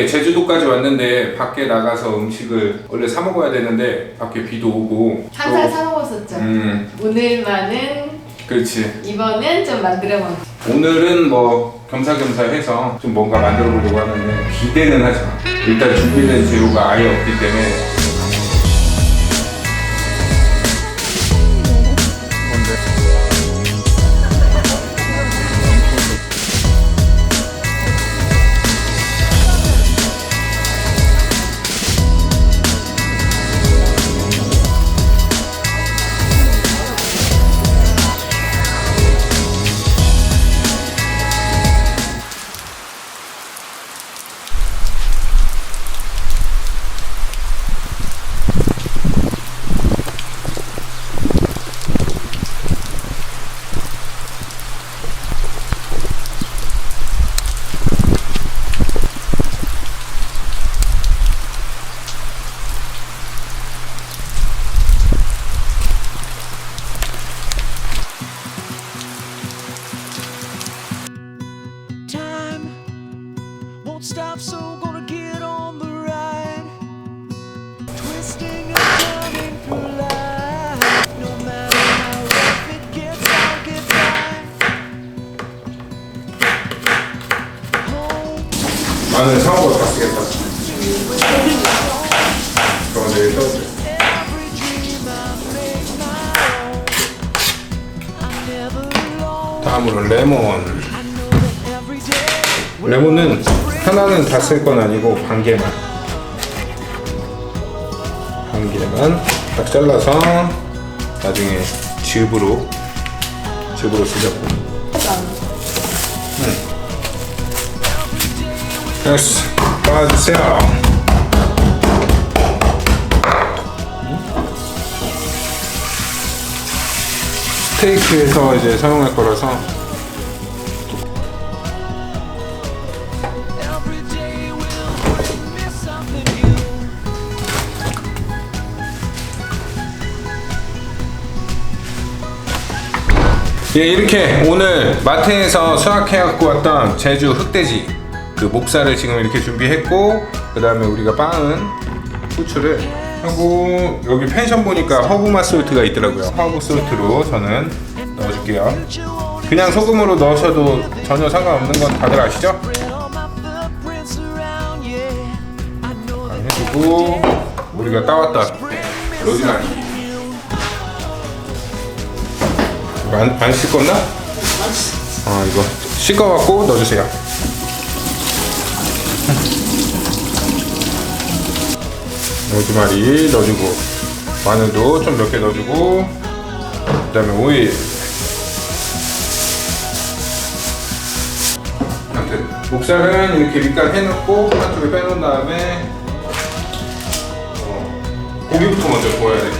이렇게 제주도까지 왔는데 밖에 나가서 음식을 원래 사 먹어야 되는데 밖에 비도 오고 항상 또- 사 먹었었죠. 음 오늘만은 그렇지 이번엔 좀 만들어 먹. 오늘은 뭐 겸사겸사 해서 좀 뭔가 만들어 보려고 하는데 기대는 하지 마 일단 준비된 재료가 아예 없기 때문에 다음으로 레몬. 레몬은 하나는 다 쓸 건 아니고 반 개만 반 개만 딱 잘라서 나중에 즙으로 즙으로 쓰자고 응. 됐어 빠주세요 스테이크에서 이제 사용할 거라서. 예, 이렇게 오늘 마트에서 수확해 갖고 왔던 제주 흑돼지 그 목살을 지금 이렇게 준비했고 그 다음에 우리가 빻은 후추를 하고 여기 펜션 보니까 허브맛 솔트가 있더라고요. 허브 솔트로 저는 넣어줄게요. 그냥 소금으로 넣으셔도 전혀 상관없는 건 다들 아시죠? That 해주고 우리가 따왔던 로즈마리 안, 안 씻었나? 아 이거 씻어갖고 넣어주세요 로즈마리 넣어주고 마늘도 좀 몇 개 넣어주고 그 다음에 오일. 아무튼 목살은 이렇게 밑간 해놓고 한쪽에 빼놓은 다음에 어, 고기부터 먼저 구워야 돼.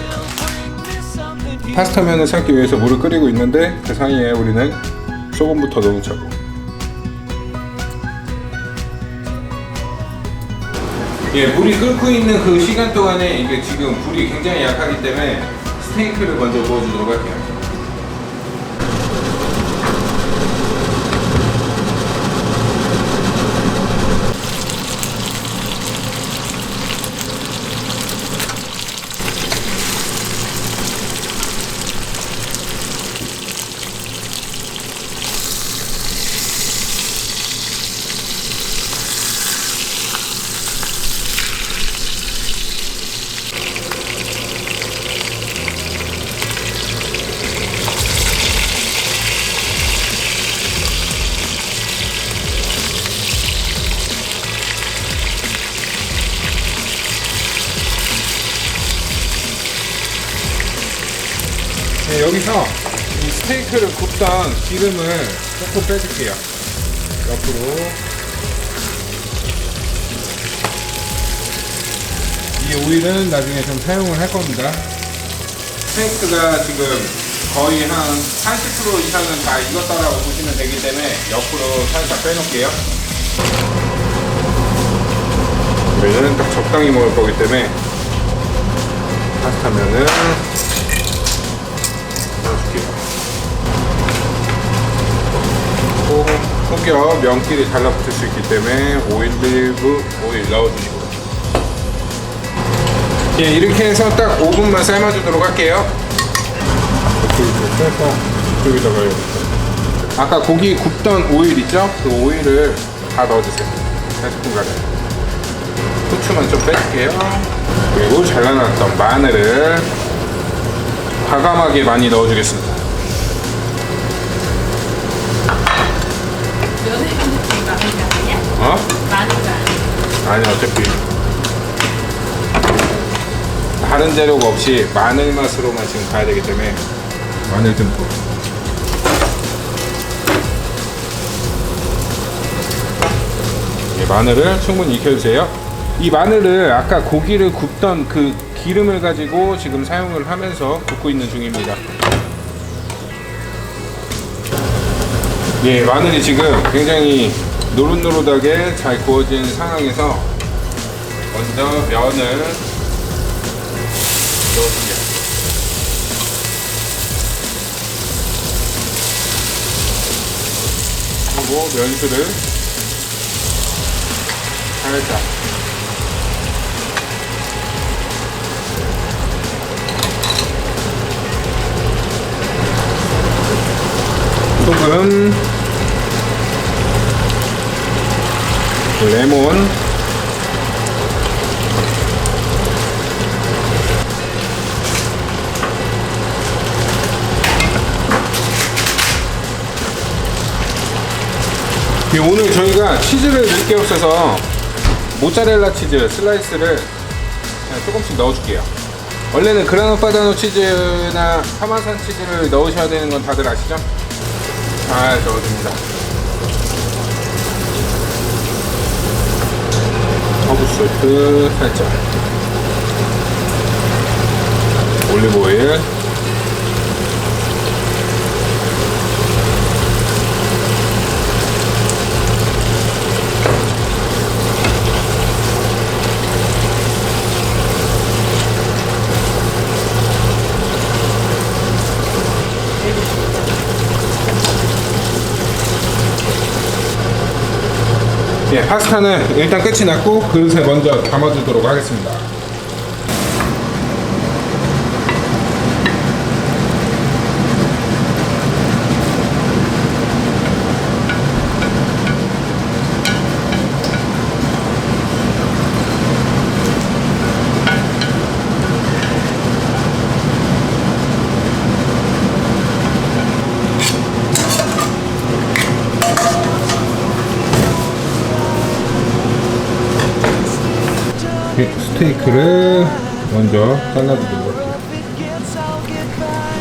파스타면을 삶기 위해서 물을 끓이고 있는데 그 사이에 우리는 소금부터 넣자고 예, 물이 끓고 있는 그 시간 동안에 이게 지금 불이 굉장히 약하기 때문에 스테이크를 먼저 구워주도록 할게요. 네, 여기서 이 스테이크를 굽던 기름을 조금 빼줄게요. 옆으로. 이 오일은 나중에 좀 사용을 할 겁니다. 스테이크가 지금 거의 한 80% 이상은 다 익었다라고 보시면 되기 때문에 옆으로 살짝 빼놓을게요. 우리는 딱 적당히 먹을 거기 때문에 파스타면은 속여 면끼리 달라붙을 수 있기 때문에 오일리브 오일 넣어주시고. 예, 이렇게 해서 딱 5분만 삶아주도록 할게요. 여기다가 아까 고기 굽던 오일 있죠? 그 오일을 다 넣어주세요. 한 스푼 가량 후추만 좀 뺄게요. 그리고 잘라놨던 마늘을 과감하게 많이 넣어주겠습니다 아니 어차피 다른 재료가 없이 마늘 맛으로만 지금 가야 되기 때문에 마늘 듬뿍 예, 마늘을 충분히 익혀주세요. 이 마늘을 아까 고기를 굽던 그 기름을 가지고 지금 사용을 하면서 굽고 있는 중입니다. 예, 마늘이 지금 굉장히 노릇노릇하게 잘 구워진 상황에서 먼저 면을 넣어줍니다. 그리고 면수를 살짝 소금 레몬 예, 오늘 저희가 치즈를 넣을 게 없어서 모짜렐라 치즈 슬라이스를 조금씩 넣어줄게요. 원래는 그라노 파다노 치즈나 파마산 치즈를 넣으셔야 되는 건 다들 아시죠? 잘 넣어줍니다. 허브 소스 살짝. 올리브 오일 예, 파스타는 일단 끝이 났고 그릇에 먼저 담아주도록 하겠습니다. 스테이크를 먼저 잘라주도록 할게요. Back.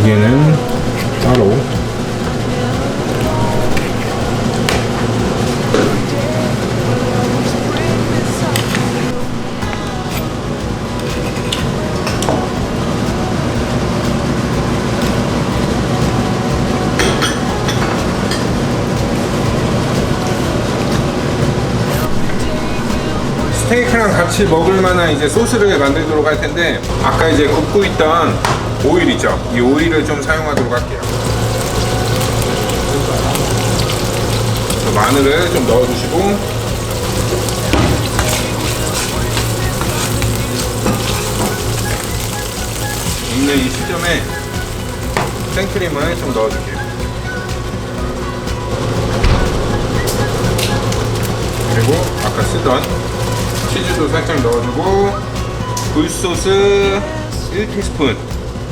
이게는 따로 같이 먹을 만한 이제 소스를 만들도록 할 텐데 아까 이제 굽고 있던 오일 있죠? 이 오일을 좀 사용하도록 할게요. 마늘을 좀 넣어주시고 있는 이 시점에 생크림을 좀 넣어줄게요. 그리고 아까 쓰던 치즈도 살짝 넣어주고 굴소스 1티스푼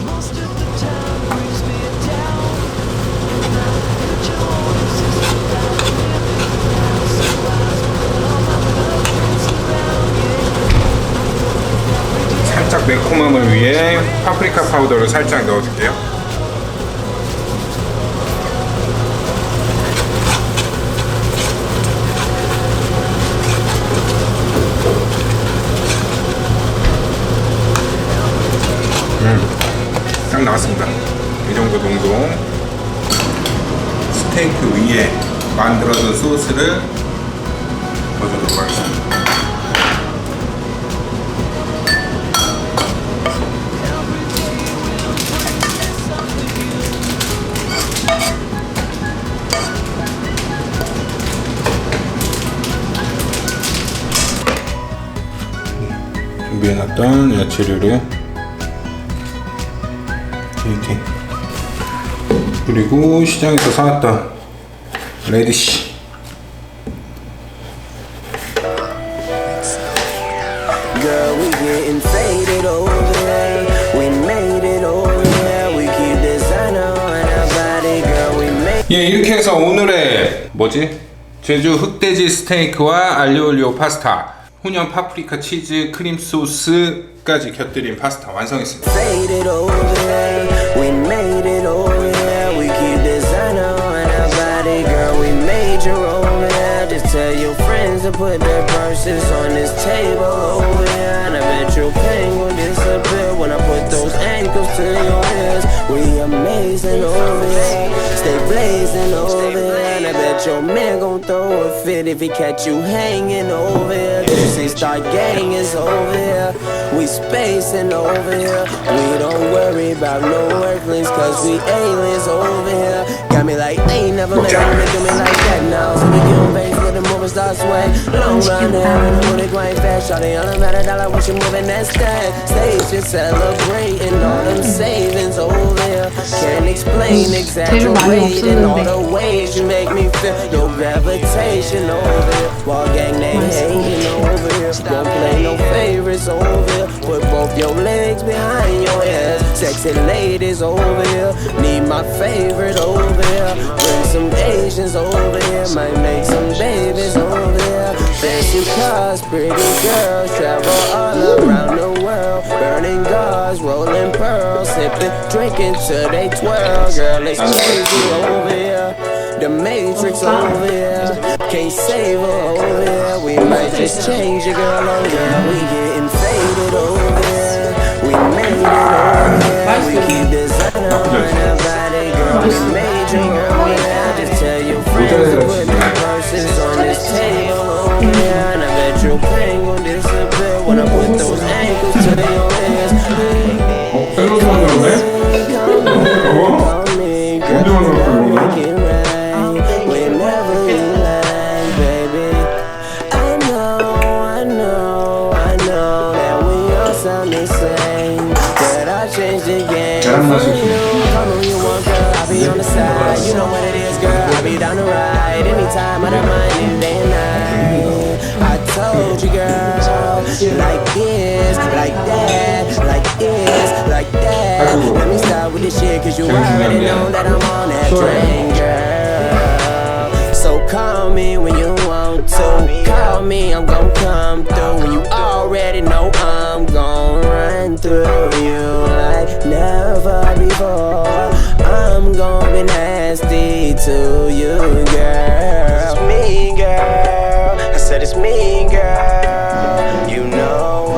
Most of the time brings me down. 살짝 매콤함을 위해 파프리카 파우더를 살짝 넣어줄게요 딱 나왔습니다. 이 정도 정도 스테이크 위에 만들어둔 소스를 넣어주도록 하겠습니다. 준비해놨던 야채류를 이렇게 그리고 시장에서 사왔던 made. 예 이렇게 해서 오늘의 뭐지 제주 흑돼지 스테이크와 알리올리오 파스타 훈연 파프리카 치즈 크림 소스까지 곁들인 파스타 완성했습니다 here. I bet your man gon' throw a fit if he catch you hanging over here. Just say start gang is over here. We spacing over here. We don't worry about no earthlings, cause we aliens over here. Got me like, ain't never met nigga me like that now. So we get on base the moving starts way. Long run, and the money going fast. Shawty on the matter dollar when you moving that stack. Stage just celebrating all them savings over there. Can't explain exaggerating all the ways you make me feel. Your gravitation over there. Wall gang name hating over here. Don't play no favorites over here. Put both your legs behind your head. Sexy ladies over here. Need my favorite over here. Bring some Asians over here. Might make some babies over here. Fancy cars, pretty girls. Travel all around the world. Burning gauze, rolling pearls. Sipping, drinking till they twirl. Girl, it's crazy over here. The Matrix over here. Can't save her over here. We might just change it, girl. Oh yeah, we getting faded over. We made it. We keep this on everybody, girl. We made you, girl. We have to tell your friends to put the purses on this table over. And I bet your pain will disappear when I put those ankles to your hands. Oh, I don't know, man. Oh, I'm. Girl, I'll be on the side. You know what it is, girl. We'll be down the ride anytime I don't mind in the night I told you girl You like this, like that, like this, like that. Let me start with this shit, cause you already know that I'm on that train, girl. So call me when you want to. Call me, I'm gon' come through. When you already know I'm gon' run through you like never before. I'm gon' be nasty to you, girl. It's me, girl. I said it's me, girl. You know.